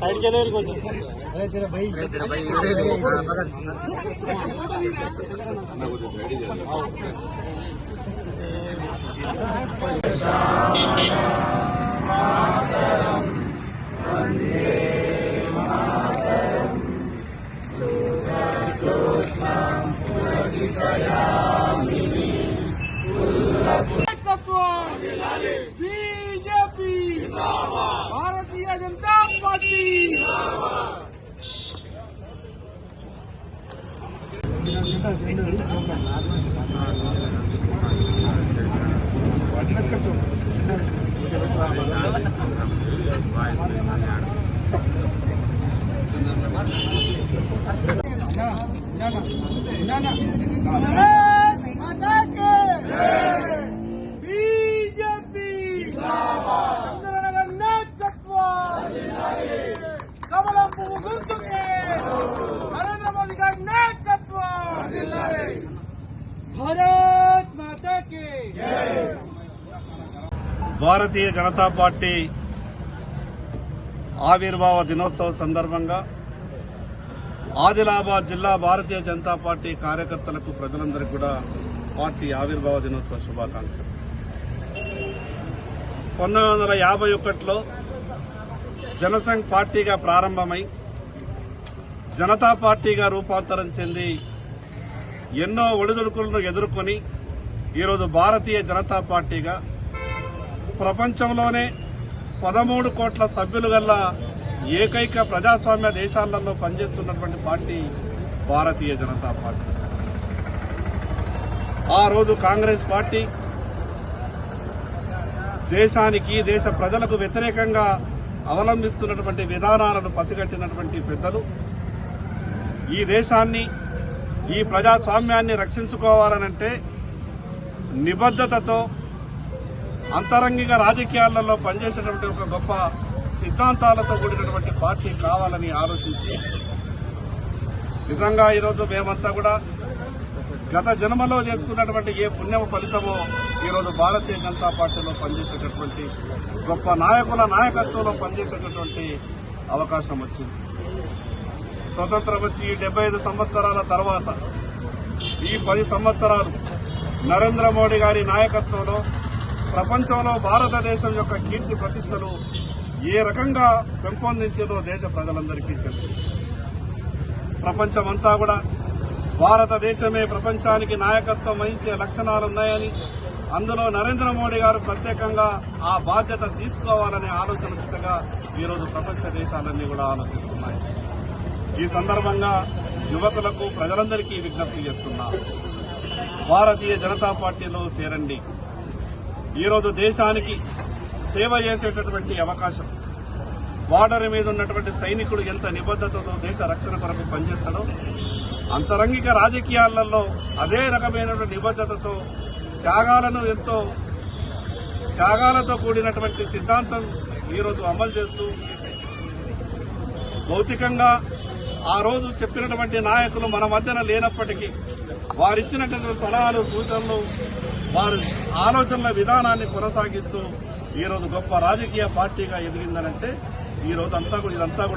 Side के लिए कुछ अरे तेरा भाई तेरा भाई ना कुछ साइड ही जा ಬಿಜೆಪಿ ಭಾರತೀಯ ಜನತಾ ಪಾರ್ಟಿ ಮಾತಾ నరేంద్ర మోదీ గారి నాయకత్వం భారత్ మాతా భారతీయ జనతా పార్టీ ఆవిర్భావ దినోత్సవం సందర్భంగా ఆదిలాబాద్ జిల్లా భారతీయ జనతా పార్టీ కార్యకర్తలకు ప్రజలందరికీ కూడా పార్టీ ఆవిర్భావ దినోత్సవ శుభాకాంక్షలు పంతొమ్మిది వందల యాభై ఒకటిలో జనసంఘ్ పార్టీగా ప్రారంభమై జనతా పార్టీగా రూపాంతరం చెంది ఎన్నో ఒడిదుడుకులను ఎదుర్కొని ఈరోజు భారతీయ జనతా పార్టీగా ప్రపంచంలోనే పదమూడు కోట్ల సభ్యులు గల్ల ఏకైక ప్రజాస్వామ్య దేశాలలో పనిచేస్తున్నటువంటి పార్టీ భారతీయ జనతా పార్టీ. ఆ రోజు కాంగ్రెస్ పార్టీ దేశానికి దేశ ప్రజలకు వ్యతిరేకంగా అవలంబిస్తున్నటువంటి విధానాలను పసిగట్టినటువంటి పెద్దలు. ఈ దేశాన్ని ఈ ప్రజాస్వామ్యాన్ని రక్షించుకోవాలనంటే నిబద్ధతతో అంతరంగిక రాజకీయాలలో పనిచేసేటువంటి ఒక గొప్ప సిద్ధాంతాలతో కూడినటువంటి పార్టీ కావాలని ఆలోచించి నిజంగా ఈరోజు మేమంతా కూడా గత జన్మలో చేసుకున్నటువంటి ఏ పుణ్యమ ఫలితమో ఈరోజు భారతీయ జనతా పార్టీలో పనిచేసేటటువంటి గొప్ప నాయకుల నాయకత్వంలో పనిచేసేటటువంటి అవకాశం వచ్చింది. స్వతంత్రం వచ్చి ఈ డెబ్బై ఐదు సంవత్సరాల తర్వాత ఈ పది సంవత్సరాలు నరేంద్ర మోడీ గారి నాయకత్వంలో ప్రపంచంలో భారతదేశం యొక్క కీర్తి ప్రతిష్టలు ఏ రకంగా పెంపొందించిందో దేశ ప్రజలందరికీ తెలుసు. ప్రపంచమంతా కూడా భారతదేశమే ప్రపంచానికి నాయకత్వం వహించే లక్షణాలున్నాయని అందులో నరేంద్ర మోడీ గారు ప్రత్యేకంగా ఆ బాధ్యత తీసుకోవాలనే ఆలోచన దిశగా ఈరోజు ప్రపంచ దేశాలన్నీ కూడా ఆలోచిస్తున్నాయి. ఈ సందర్భంగా యువతలకు ప్రజలందరికీ విజ్ఞప్తి చేస్తున్నా. భారతీయ జనతా పార్టీలో చేరండి. ఈరోజు దేశానికి సేవ చేసేటటువంటి అవకాశం. బార్డర్ మీద ఉన్నటువంటి సైనికుడు ఎంత నిబద్ధతతో దేశ రక్షణ కొరకు పనిచేస్తాడో అంతరంగిక రాజకీయాలలో అదే రకమైనటువంటి నిబద్ధతతో త్యాగాలను ఎంతో త్యాగాలతో కూడినటువంటి సిద్ధాంతం ఈరోజు అమలు చేస్తూ భౌతికంగా ఆ రోజు చెప్పినటువంటి నాయకులు మన మధ్యన లేనప్పటికీ వారిచ్చినటువంటి సలహాలు సూచనలు వారి ఆలోచనల విధానాన్ని కొనసాగిస్తూ ఈరోజు గొప్ప రాజకీయ పార్టీగా ఎదిగిందనంటే ఈ రోజు అంతా కూడా ఇదంతా